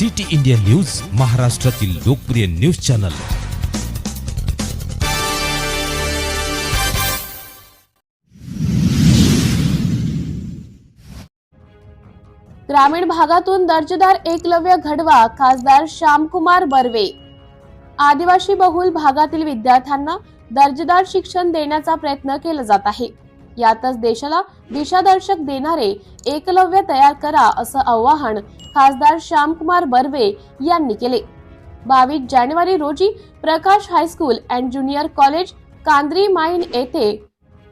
City India news महाराष्ट्रातील लोकप्रिय news channel. ग्रामीण भागातून दर्जेदार एकलव्य घडवा खासदार श्यामकुमार बर्वे. आदिवासी बहुल भागातील विद्यार्थ्यांना दर्जेदार शिक्षण देण्याचा प्रयत्न केला जात आहे. यातच देशाला दिशादर्शक देणारे एकलव्य तयार करा असं आवाहन खासदार श्यामकुमार बर्वे यांनी केले. बावीस जानेवारी रोजी Prakash high school and junior college Kandri mine येथे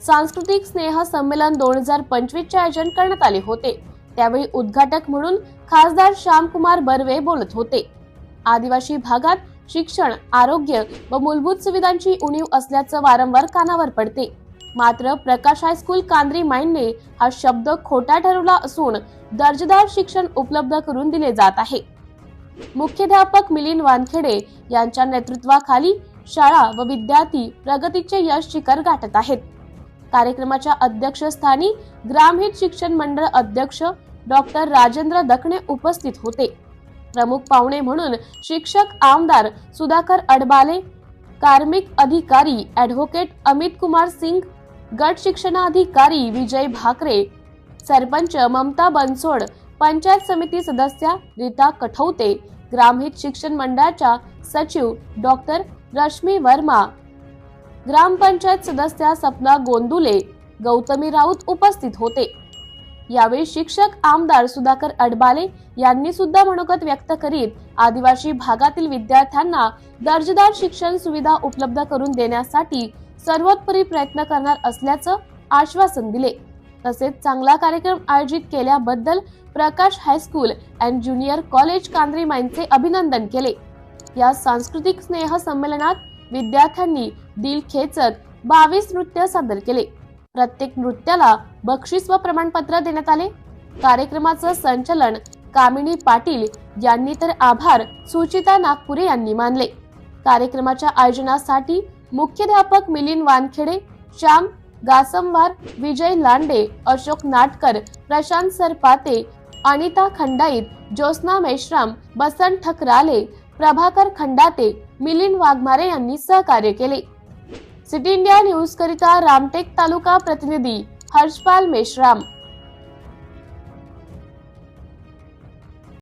सांस्कृतिक स्नेह संमेलन दोन हजार पंचवीसचे आयोजन करण्यात आले होते. त्यावेळी उद्घाटक म्हणून खासदार श्यामकुमार बर्वे बोलत होते. आदिवासी भागात शिक्षण आरोग्य व मूलभूत सुविधांची उणीव असल्याचं वारंवार कानावर पडते. मात्र प्रकाश हायस्कूल कांद्री माइंडने हा शब्द खोटा ठरवला असून दर्जेदार शिक्षण उपलब्ध करून दिले जात आहे. मुख्याध्यापक मिलिंद वानखेडे यांच्या नेतृत्वाखाली शाळा व विद्यार्थी प्रगतीचे यश शिखर गाठत आहेत. कार्यक्रमाच्या अध्यक्षस्थानी ग्रामहित शिक्षण मंडळ अध्यक्ष डॉक्टर राजेंद्र दखणे उपस्थित होते. प्रमुख पाहुणे म्हणून शिक्षक आमदार सुधाकर अडबाले कार्मिक अधिकारी ॲडव्होकेट अमित कुमार सिंग गट शिक्षणाधिकारी विजय भाकरे सरपंच ममता बनसोड पंचायत समिती सदस्या रीता कठौते ग्रामहित शिक्षण मंडळाच्या सचिव डॉक्टर रश्मी वर्मा ग्रामपंचायत सदस्या सपना गोंदुले गौतमी राऊत उपस्थित होते. यावेळी शिक्षक आमदार सुधाकर अडबाले यांनी सुद्धा मनोगत व्यक्त करीत आदिवासी भागातील विद्यार्थ्यांना दर्जेदार शिक्षण सुविधा उपलब्ध करून देण्यासाठी सर्वोत्परी प्रयत्न करणार असल्याचं आश्वासन दिले. तसेच चांगला कार्यक्रम आयोजित केल्याबद्दल Prakash high school and junior college Kandri माईंचे अभिनंदन केले. या सांस्कृतिक स्नेह संमेलनात विद्यार्थ्यांनी दिल खेचत बावीस नृत्य सादर केले. प्रत्येक नृत्याला बक्षीस व प्रमाणपत्र देण्यात आले. कार्यक्रमाचं संचलन कामिनी पाटील यांनी तर आभार सुचिता नागपुरे यांनी मानले. कार्यक्रमाच्या आयोजनासाठी मुख्याध्यापक मिलिंद वानखेडे श्याम गासमवार विजय लांडे अशोक नाटकर प्रशांत सरपाते अनिता खंडाईत ज्योत्स्ना मेश्राम बसंत ठकराले प्रभाकर खंडाते मिलिंद वाघमारे यांनी सहकार्य केले. सिटी इंडिया न्यूज करिता रामटेक तालुका प्रतिनिधी हर्षपाल मेश्राम.